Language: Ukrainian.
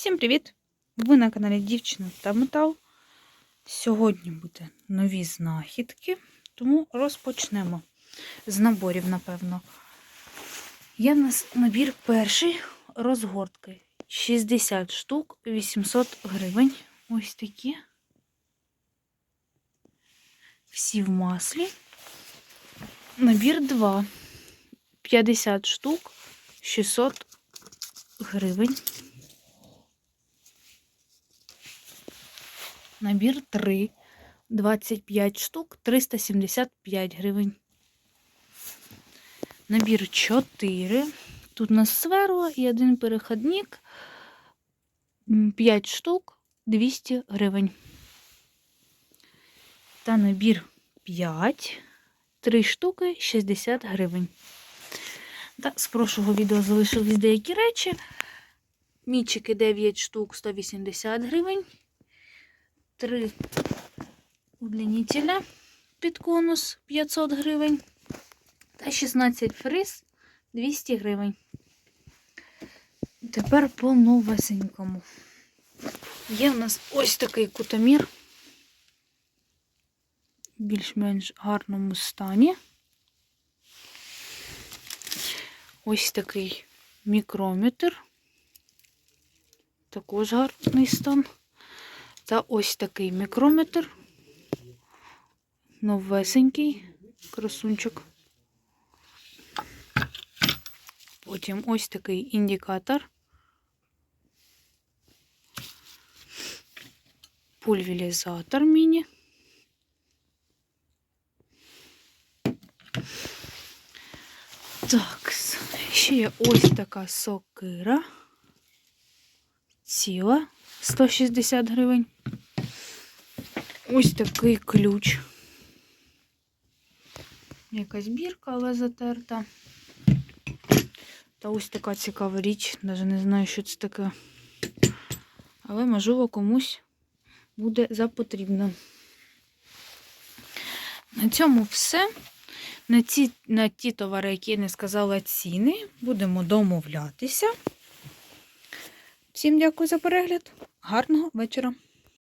Всім привіт! Ви на каналі Дівчина та Метал. Сьогодні буде нові знахідки, тому розпочнемо з наборів, напевно. Є в нас набір перший розгортки. 60 штук, 800 гривень. Ось такі. Всі в маслі. Набір 2. 50 штук, 600 гривень. Набір 3. 25 штук, 375 гривень. Набір 4. Тут у нас сверла і один переходник. 5 штук, 200 гривень. Та набір 5. 3 штуки, 60 гривень. Та з прошлого відео залишились деякі речі. Мічики 9 штук, 180 гривень. 3 удлінителя під конус 500 гривень. Та 16 фриз 200 гривень. Тепер по новесенькому. Є в нас ось такий кутомір. В більш-менш гарному стані. Ось такий мікрометр. Також гарний стан. Та ось такий мікрометр. Новесенький красунчик. Потім ось такий індикатор. Пульверізатор міні. Так, ще є ось така сокира. Ціла 160 гривень. Ось такий ключ. Якась бірка, але затерта. Та ось така цікава річ. Навіть не знаю, що це таке. Але, можливо, комусь буде запотрібно. На цьому все. На ці, на ті товари, які я не сказала ціни, будемо домовлятися. Всім дякую за перегляд. Гарного вечора!